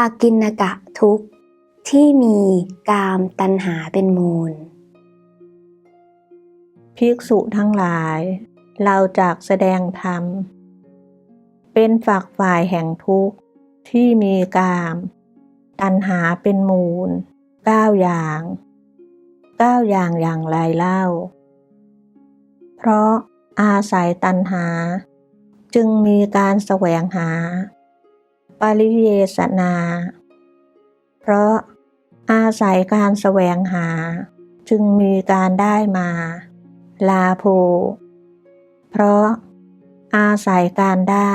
ปากินกะทุกที่มีกามตัณหาเป็นมูล ภิกษุทั้งหลาย เราจากแสดงธรรม เป็นฝักฝ่ายแห่งทุกข์ที่มีกาม ตัณหาเป็นมูลเก้าอย่างเก้าอย่างอย่างไรเล่า เพราะอาศัยตัณหา จึงมีการแสวงหา ปริเยสนา เพราะอาศัยการแสวงหา จึงมีการได้มา ลาโภเพราะอาศัยการได้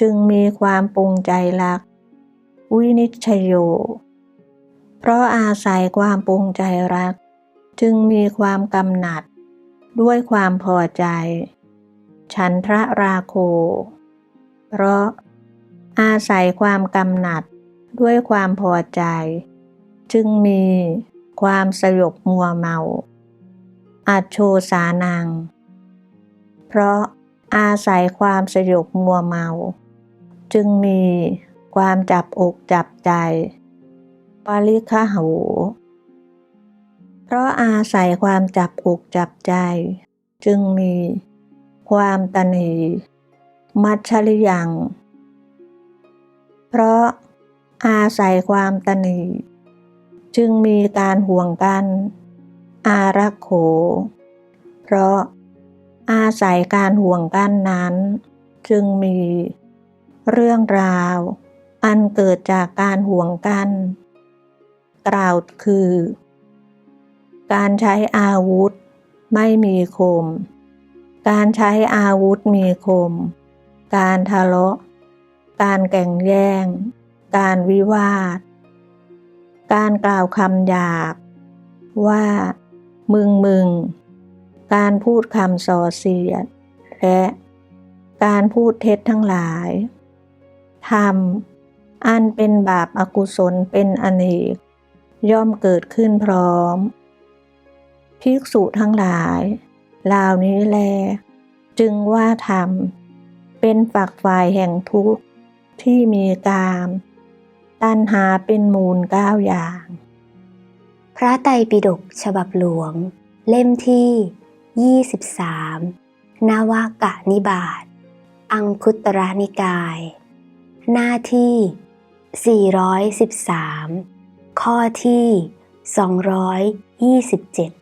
จึงมีความปรุงใจรัก วินิจฉโย เพราะอาศัยความปรุงใจรัก จึงมีความกำหนัด ด้วยความพอใจ ฉันทระราโค เพราะ อาศัยความกำหนัดด้วยความพอใจ จึงมีความสยบมัวเมา อัจโชสานัง เพราะอาศัยความสยบมัวเมา จึงมีความจับอกจับใจปาลิคหูเพราะอาศัยความจับอกจับใจ จึงมีความตนี มัชชริยัง ราะอาศัยความตนีจึงมีการห่วงกัน อารักโข เพราะอาศัยการห่วงกันนั้น จึงมีเรื่องราว อันเกิดจากการห่วงกัน กล่าวคือ การใช้อาวุธไม่มีคม การใช้อาวุธมีคม การทะเลาะ การแก่งแย่ง การวิวาท การกล่าวคำหยาบ ว่า มึงมึง การพูดคำส่อเสียด และการพูดเท็จทั้งหลายธรรมอันเป็นบาปอากุศลเป็นอเนก ย่อมเกิดขึ้นพร้อม ภิกษุทั้งหลายเหล่านี้แล จึงว่าธรรม เป็นฝักฝ่ายแห่งทุกข์ ที่มีกามตัณหาเป็นมูลเก้าอย่าง พระไตรปิฎกฉบับหลวง เล่มที่ 23 นวากะนิบาตอังคุตระนิกาย หน้าที่ 413 ข้อที่ 227